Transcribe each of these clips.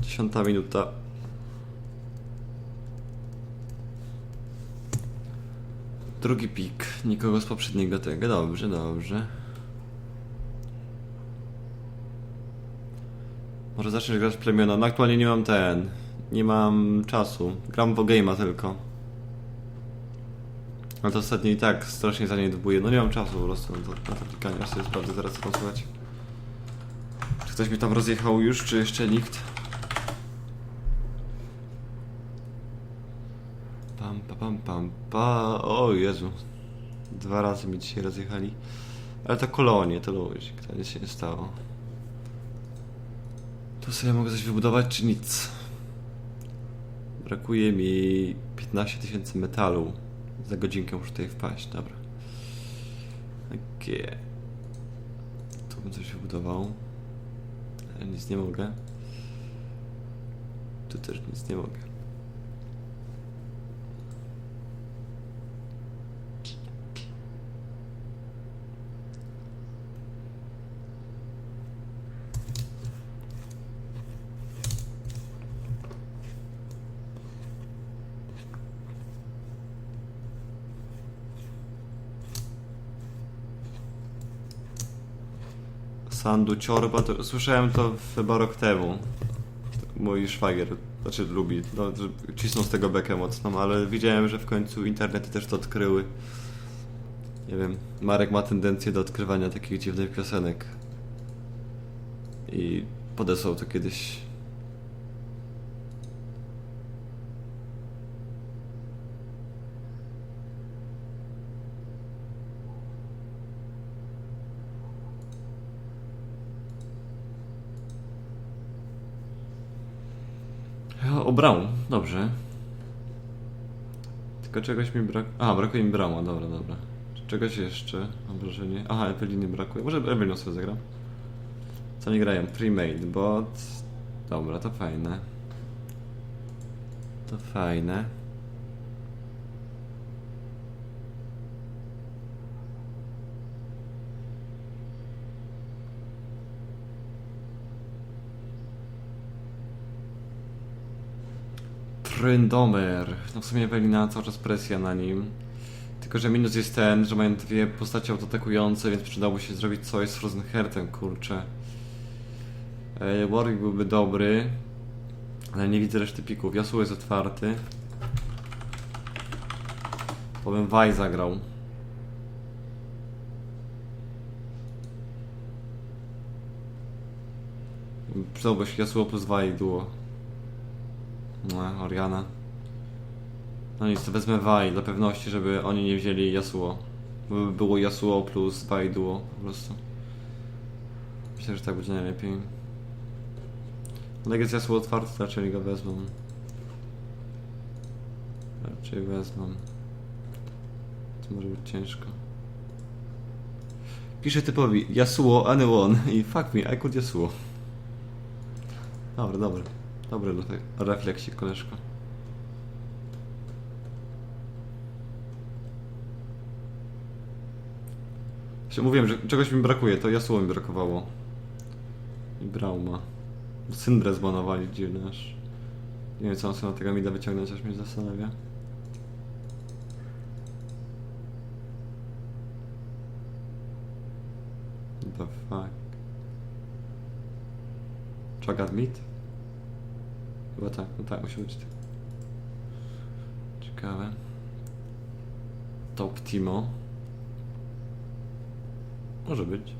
Dziesiąta minuta. Drugi pik. Nikogo z poprzedniego tego. Dobrze, dobrze. Może zaczniesz grać plemiona. No aktualnie nie mam ten. Nie mam czasu. Gram w Game'a tylko. Ale to ostatnio i tak strasznie zaniedbuję. No nie mam czasu po prostu na to, to klikanie. Aż sobie sprawdzę zaraz co tam. Czy ktoś mi tam rozjechał już, czy jeszcze nikt? Pam, pa. O Jezu. Dwa razy mi dzisiaj rozjechali. Ale to kolonie, to luzik, to nic się nie stało. Tu sobie mogę coś wybudować, czy nic? Brakuje mi 15 tysięcy metalu. Za godzinkę muszę tutaj wpaść, dobra. Okej. Tu bym coś wybudował. Ale nic nie mogę. Tu też nic nie mogę. Sandu Ciorba, to słyszałem to chyba rok temu. Mój szwagier, znaczy lubi, no, cisnął z tego bekę mocno, ale widziałem, że w końcu internety też to odkryły. Nie wiem, Marek ma tendencję do odkrywania takich dziwnych piosenek. I podesłał to kiedyś. O, Braum, dobrze. Tylko czegoś mi brak... A, brakuje mi Brauma, dobra, dobra. Czegoś jeszcze, mam wrażenie. Aha, Eweliny brakuje. Może Eweliną sobie zagram? Co nie grają? Premade, bot... Dobra, to fajne. To fajne. Tryndomer. No w sumie Ewelina cały czas presja na nim. Tylko, że minus jest ten, że mają dwie postacie autoatakujące, więc przydałoby się zrobić coś z Rosenhertem, kurczę. E, Warwick byłby dobry, ale nie widzę reszty pików. Yasuo jest otwarty. Bym Vaj zagrał. Przydałby się Yasuo plus Vaj duo. No, Oriana. No nic, to wezmę Vaj dla pewności, żeby oni nie wzięli Yasuo. Bo by było Yasuo plus Vaj duo po prostu. Myślę, że tak będzie najlepiej. Ale jest Yasuo otwarty, raczej go wezmą. Raczej wezmą. To może być ciężko. Piszę typowi Yasuo anyone i fuck me, I could Yasuo. Dobra, dobra. Dobry refle- refleksik, koleżko. Właśnie mówiłem, że czegoś mi brakuje, to Yasuo mi brakowało. I Brauma. Syndrę zbanowali dziwny aż. Nie wiem co on sobie na tego mida wyciągnąć, aż mnie zastanawia. The fuck. Chagat mid? Chyba tak, no tak, musi być tak. Ciekawe. Top Timo. Może być.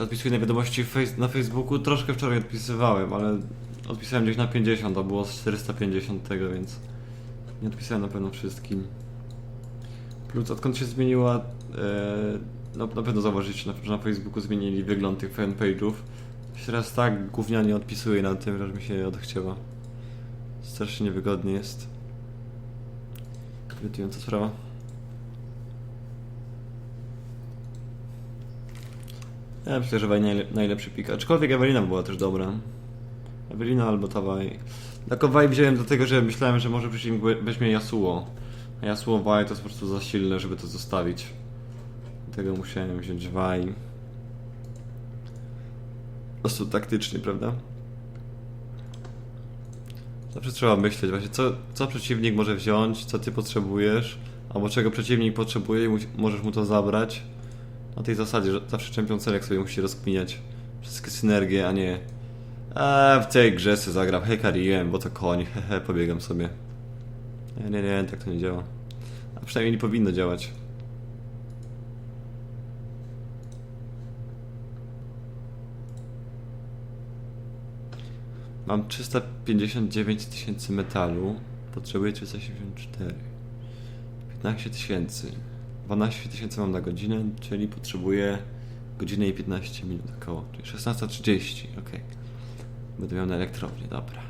Czy odpisuję na wiadomości na Facebooku? Troszkę wczoraj odpisywałem, ale odpisałem gdzieś na 50, a było z 450 tego, więc nie odpisałem na pewno wszystkim. Plus odkąd się zmieniła, e, no na pewno zauważycie, że na Facebooku zmienili wygląd tych fanpage'ów. Teraz tak gównianie odpisuję na tym, że mi się odchciewa. Strasznie niewygodnie jest. Irytująca sprawa. Ja myślę, że Waj najle- najlepszy pik. Aczkolwiek Ewelina była też dobra. Ewelina albo ta Waj. Tylko Waj wziąłem dlatego, że myślałem, że może we- weźmie Yasuo. A Yasuo Waj to jest po prostu za silne, żeby to zostawić. Dlatego musiałem wziąć Waj. Po prostu taktycznie, prawda? Zawsze trzeba myśleć właśnie, co, co przeciwnik może wziąć, co ty potrzebujesz, albo czego przeciwnik potrzebuje i możesz mu to zabrać. Na tej zasadzie, że zawsze Champion Select sobie musi rozkminiać wszystkie synergie, a nie a w tej grze sobie zagram hekariłem, bo to koń, hehe, pobiegam sobie. Nie, nie, nie, tak to nie działa. A przynajmniej nie powinno działać. Mam 359 tysięcy metalu. Potrzebuję 374. 15 tysięcy. 12 tysięcy mam na godzinę, czyli potrzebuję godzinę i 15 minut około. Czyli 16.30, ok. Będę miał na elektrownię, dobra.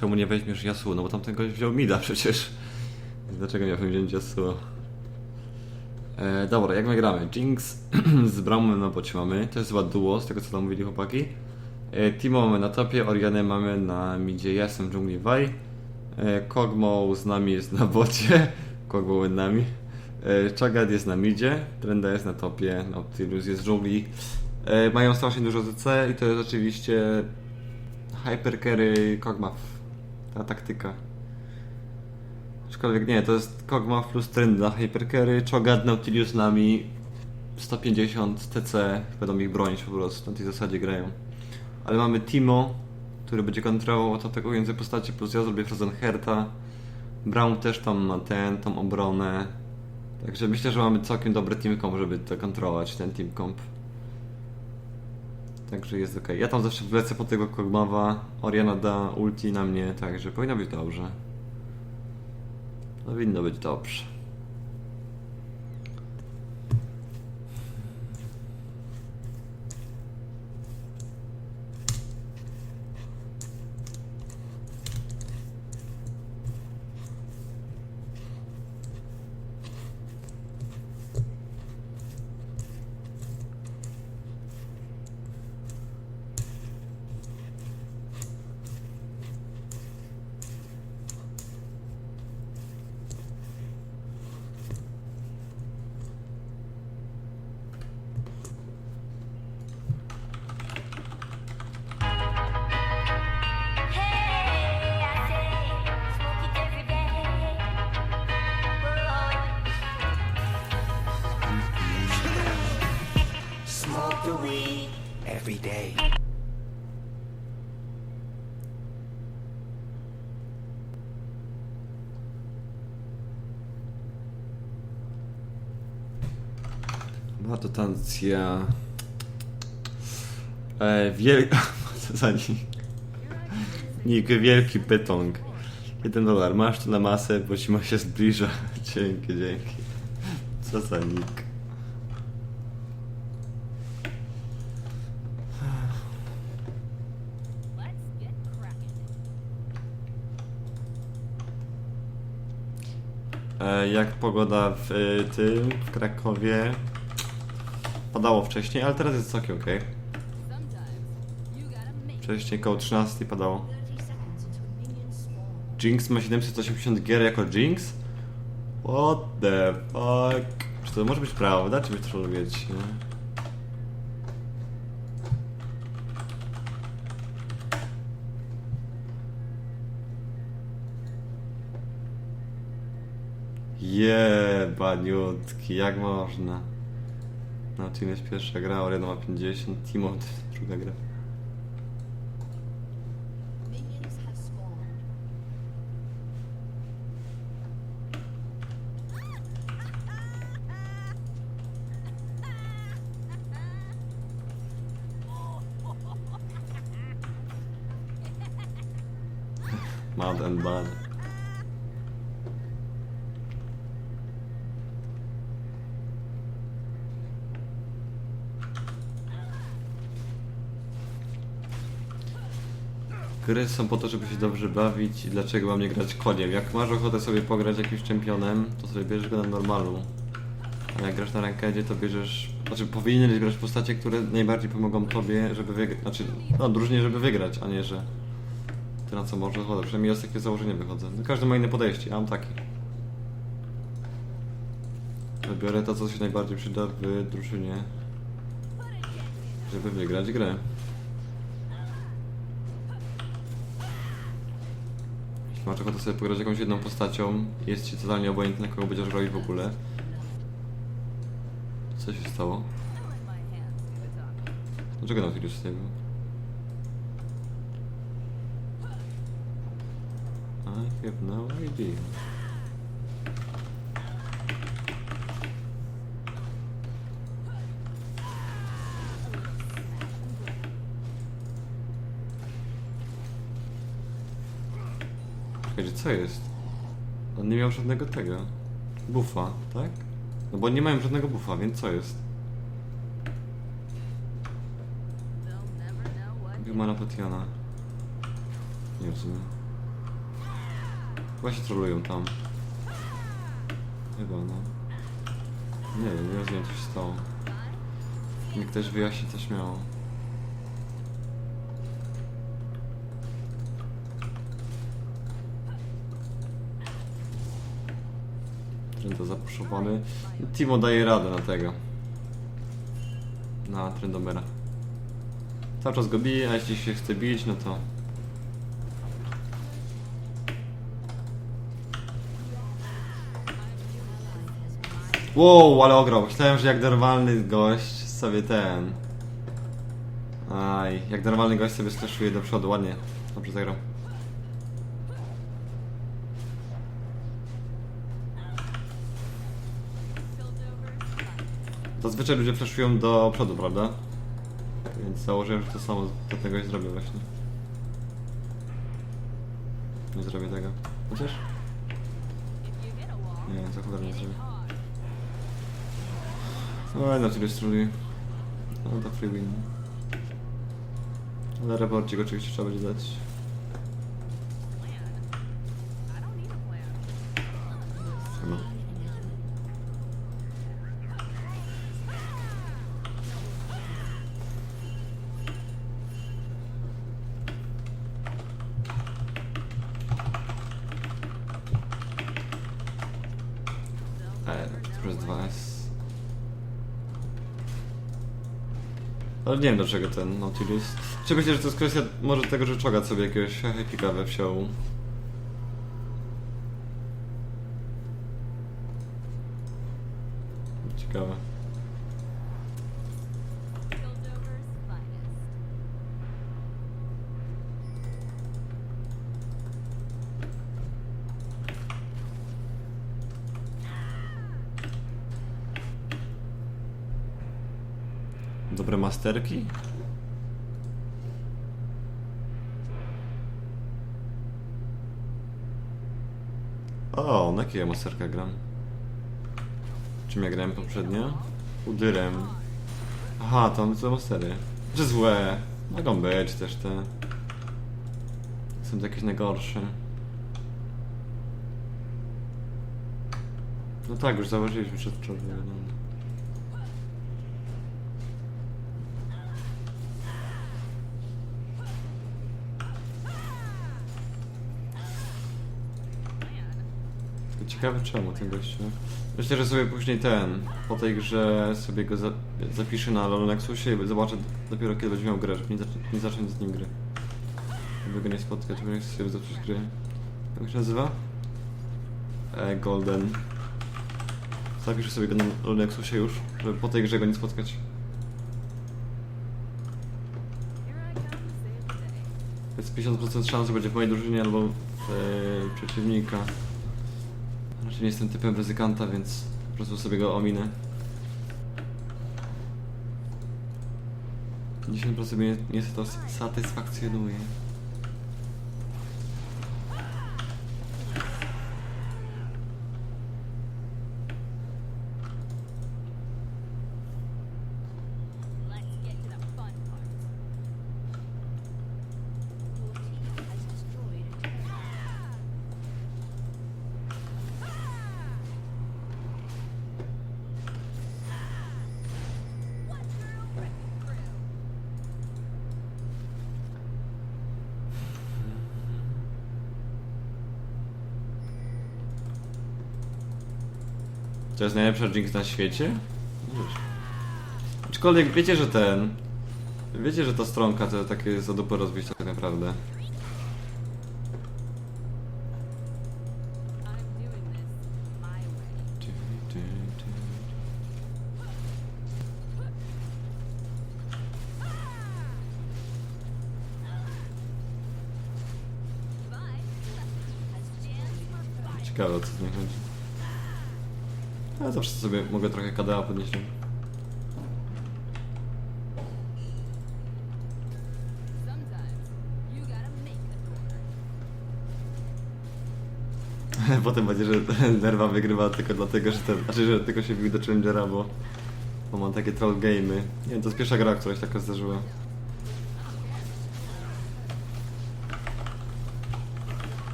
Czemu nie weźmiesz Yasuo? No bo tamten gość wziął Mida przecież. Dlaczego miałbym wziąć Yasuo? E, dobra, jak my gramy? Jinx z Braumem na bocie mamy. To jest chyba duo, z tego co tam mówili chłopaki. E, Timo mamy na topie, Orianę mamy na midzie, ja jestem w dżungli Vaj. E, Kogmo z nami jest na bocie. Kogmo z nami. E, Chagat jest na midzie, Trenda jest na topie, Nautilus jest w dżungli. E, mają strasznie dużo CC i to jest oczywiście Hypercarry Kog'Maw. Ta taktyka. Aczkolwiek nie, to jest Kog'Maw plus Trynda, Hypercarry, Cho'Gath, Nautilus nami 150 TC, będą ich bronić po prostu, na tej zasadzie grają. Ale mamy Timo, który będzie kontrolował atakujące postacie, plus ja zrobię Frozen Herta. Brown też tam ma ten, tą obronę. Także myślę, że mamy całkiem dobry team comp, żeby to kontrolować, ten team comp. Także jest ok. Ja tam zawsze wlecę po tego Kogmawa. Oriana da ulti na mnie, także powinno być dobrze. Powinno być dobrze. Matotancja. E, wielka. Za wielki pytong. Jeden dolar. Masz to na masę, bo ci ma się zbliża. Dzięki, dzięki. Co za nick? E, jak pogoda w e, tym, w Krakowie. Padało wcześniej, ale teraz jest całkiem ok. Wcześniej koło 13 padało. Jinx ma 780 gier jako Jinx? What the fuck? Czy to może być prawda, czy wy trolujecie? Jebaniutki, jak można? No, Team jest pierwsza gra, Oriana ma 50, Timot druga gra. Mad and bad. Gry są po to, żeby się dobrze bawić i dlaczego mam nie grać koniem? Jak masz ochotę sobie pograć jakimś czempionem, to sobie bierzesz go na normalu. A jak grasz na rankedzie, to bierzesz... Znaczy powinieneś grać postacie, które najbardziej pomogą tobie, żeby wygrać... Znaczy, no drużynie, żeby wygrać, a nie, że... Ty na co może chodzę. Przynajmniej ja z takiego wychodzę. No, każdy ma inne podejście, ja mam takie. Wybiorę to, co się najbardziej przyda w drużynie, żeby wygrać grę. Masz ochotę sobie pograć jakąś jedną postacią, jest ci totalnie obojętne, kogo będziesz robić w ogóle. Co się stało? Dlaczego Nautilus tutaj był? I have no idea. Czekajcie, co jest? On nie miał żadnego tego. Buffa, tak? No bo nie mają żadnego buffa, więc co jest? Gumana Patiana. Nie rozumiem. Chyba się trolują tam. Chyba no. Nie wiem, nie rozumiem co się stało. Nikt też wyjaśni co śmiało. Trendo zapuszowany. Timo daje radę na tego. Na Trendomera. Cały czas go bije, a jeśli się chce bić, no to... Wow, ale ograł. Myślałem, że jak normalny gość sobie ten... Aj, jak normalny gość sobie sklaszuje do przodu, ładnie. Dobrze zagrał. Zazwyczaj ludzie flashują do przodu, prawda? Więc założyłem, że to samo do tego i zrobię właśnie. Nie zrobię tego. Chociaż? Nie, za cholernie nie zrobię. No, na ciebie struli. No to free win. Ale raporcik oczywiście trzeba będzie dać. Ale nie wiem dlaczego ten Nautilus. Czy myślę, że to jest kwestia może tego, że czogat sobie jakiegoś we wsiął. Ciekawe. Masterki? O, na jakiej ja masterka gram? Czym ja grałem poprzednio? Udyrem. Aha, tam są mastery. Czy złe? Mogą być też te. Są to jakieś najgorsze. No tak, już zauważyliśmy przedwczoraj. No. Tylko Ciekawe czemu ten gościu. Myślę, że sobie później ten, po tej grze sobie go za, zapiszę na LoL Nexusie i zobaczę dopiero kiedy będzie miał grę, żeby nie, zacząć, nie zacząć z nim gry. Żeby go nie spotkać, żeby nie chcę sobie zacząć gry. Jak się nazywa? E, Golden. Zapiszę sobie go na LoL Nexusie już, żeby po tej grze go nie spotkać. Jest 50% szans, że będzie w mojej drużynie albo w, e, przeciwnika. Nie jestem typem ryzykanta, więc po prostu sobie go ominę. 50% mnie nie satysfakcjonuje. To jest najlepsza Jinx na świecie? Aczkolwiek wiecie, że ten... Wiecie, że ta stronka to takie za dupę rozbić tak naprawdę. Ciekawe o co w niej chodzi. Ja zawsze sobie mogę trochę KDA podnieść. Potem będzie, że Nerwa wygrywa tylko dlatego, że ten... Znaczy, że tylko się wbił do Challengera, bo... Bo mam takie troll game'y. Nie wiem, to jest pierwsza gra, która się taka zdarzyła.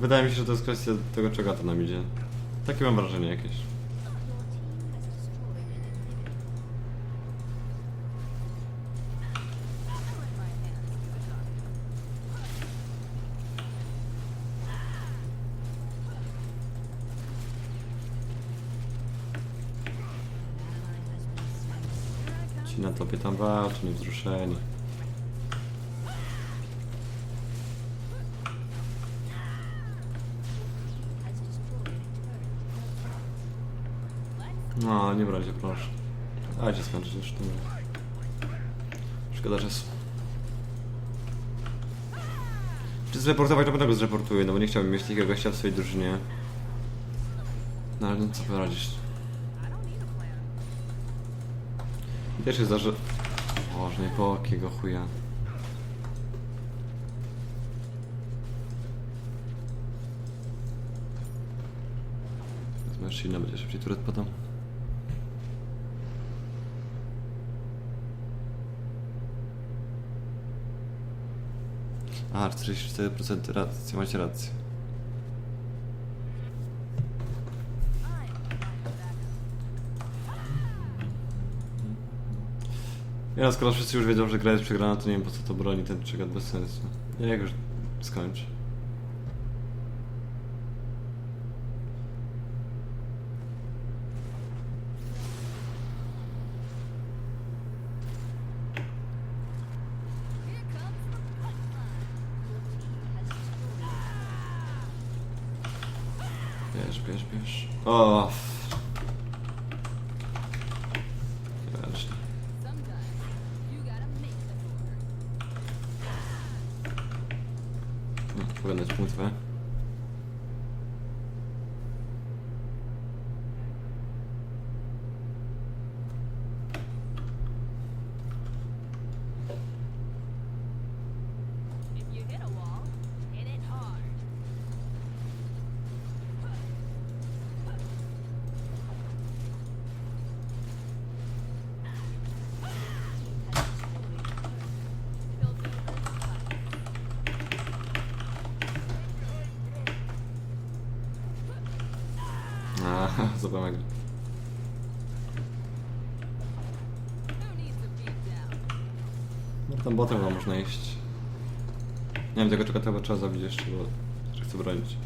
Wydaje mi się, że to jest kwestia tego, czego to nam idzie. Takie mam wrażenie jakieś. Ci na topie tam walczą, niewzruszeni. No, nie brać się, proszę. Dajcie skończyć już to. Szkoda czasu. Czy zreportować, to będę go zreportuję, no bo nie chciałbym mieć takiego gościa w swojej drużynie. No ale no co poradzisz? Też jest że... Boże, nie po jakiego chuja. Zmasz silna, będzie szybciej turet potem. A, 44% racji, macie rację. Ja skoro wszyscy już wiedzą, że gra jest przegrana, to nie wiem po co to broni ten przegrad bez sensu. Ja jak już skończę. Bierz. O. Order. No, pogadać płótwę. Beat down? No tam botem chyba można iść. Nie wiem, tego czego trzeba zabić jeszcze, bo chcę bronić.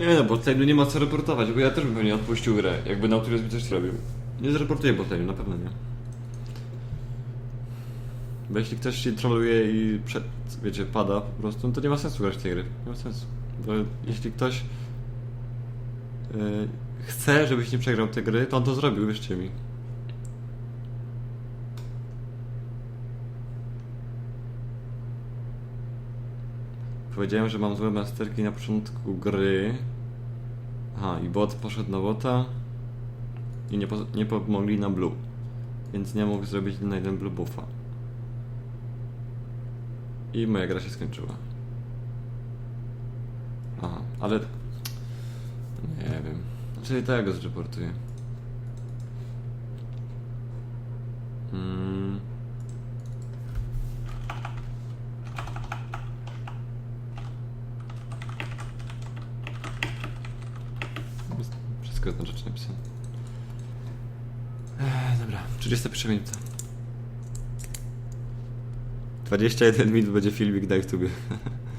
Nie no, botlane nie ma co reportować, bo ja też bym pewnie odpuścił grę, jakby Nautilus mi coś zrobił. Nie zreportuję botlane, na pewno nie. Bo jeśli ktoś ci troluje i przed, wiecie, pada po prostu, no to nie ma sensu grać w tej gry. Nie ma sensu. Bo jeśli ktoś yy, chce, żebyś nie przegrał tej gry, to on to zrobił, wierzcie mi. Powiedziałem, że mam złe masterki na początku gry. Aha, i bot poszedł na bota. I nie, po, nie pomogli na blue. Więc nie mógł zrobić na jeden blue buffa. I moja gra się skończyła. Aha, ale Nie wiem. Znaczy tego zreportuję. Mm. Jest Wszystko jednocześnie napisane. Ech, dobra, 31 minuta. 21 minut będzie filmik na YouTubie.